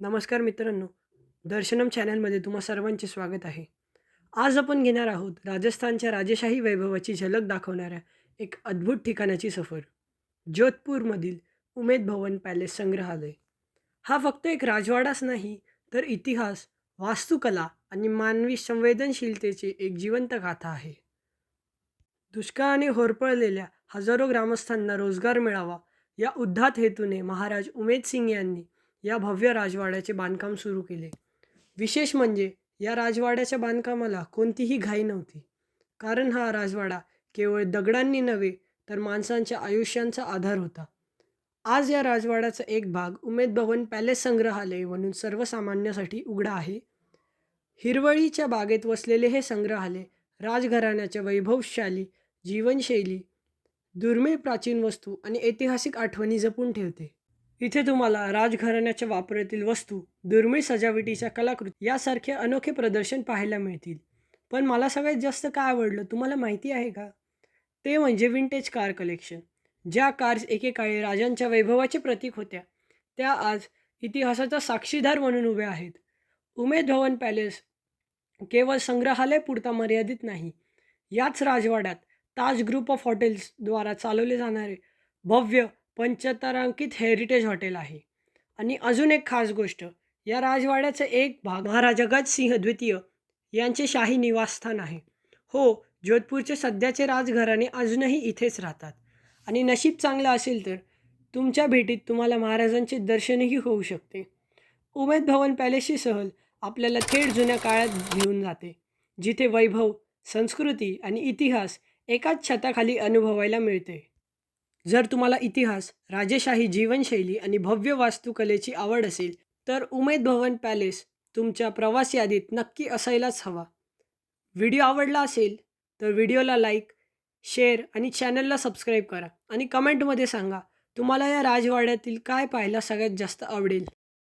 नमस्कार मित्रांनो दर्शनम चॅनलमध्ये तुम्हा सर्वांचे स्वागत आहे. आज आपण घेणार आहोत राजस्थानच्या राजेशाही वैभवाची झलक दाखवणाऱ्या एक अद्भुत ठिकाणाची सफर जोधपूरमधील उमेद भवन पॅलेस संग्रहालय. हा फक्त एक राजवाडाच नाही तर इतिहास वास्तुकला आणि मानवी संवेदनशीलतेची एक जिवंत गाथा आहे. दुष्काळाने होरपळलेल्या हजारो ग्रामस्थांना रोजगार मिळावा या उद्धात हेतूने महाराज उमेद सिंग यांनी या भव्य राजवाड्याचे बांधकाम सुरू केले. विशेष म्हणजे या राजवाड्याच्या बांधकामाला कोणतीही घाई नव्हती. कारण हा राजवाडा केवळ दगडांनी नव्हे तर माणसांच्या आयुष्यांचा आधार होता. आज या राजवाड्याचा एक भाग उमेद भवन पॅलेस संग्रहालय म्हणून सर्वसामान्यासाठी उघडा आहे. हिरवळीच्या बागेत वसलेले हे संग्रहालय राजघराण्याच्या वैभवशाली जीवनशैली दुर्मिळ प्राचीन वस्तू आणि ऐतिहासिक आठवणी जपून ठेवते. इथे तुम्हाला राजघराण्याच्या वापरातील वस्तू दुर्मिळ सजावटीच्या कलाकृती यासारखे अनोखे प्रदर्शन पाहायला मिळतील. पण मला सगळ्यात जास्त काय आवडलं तुम्हाला माहिती आहे का? ते म्हणजे विंटेज कार कलेक्शन ज्या कार्स एकेकाळी राजांच्या वैभवाचे प्रतीक होत्या. त्या आज इतिहासाचा साक्षीदार म्हणून उभ्या आहेत. उमेद भवन पॅलेस केवळ संग्रहालय पुरता मर्यादित नाही. याच राजवाड्यात ताज ग्रुप ऑफ हॉटेल्सद्वारा चालवले जाणारे भव्य पंचतारांकित हेरिटेज हॉटेल आहे. आणि अजून एक खास गोष्ट या राजवाड्याचा एक भाग महाराजा गजसिंह द्वितीय यांचे शाही निवासस्थान आहे. हो जोधपूरचे सध्याचे राजघराणे अजूनही इथेच राहतात. आणि नशीब चांगलं असेल तर तुमच्या भेटीत तुम्हाला महाराजांचे दर्शनही होऊ शकते. उमेद भवन पॅलेसची सहल आपल्याला थेट जुन्या काळात घेऊन जाते जिथे वैभव संस्कृती आणि इतिहास एकाच छताखाली अनुभवायला मिळते. जर तुम्हाला इतिहास राजेशाही जीवनशैली आणि भव्य वास्तुकलेची आवड असेल तर उमेद भवन पॅलेस तुमच्या प्रवास यादीत नक्की असायलाच हवा. व्हिडिओ आवडला असेल तर व्हिडिओला लाईक शेअर आणि चॅनलला सबस्क्राईब करा आणि कमेंटमध्ये सांगा तुम्हाला या राजवाड्यातील काय पाहायला सगळ्यात जास्त आवडेल?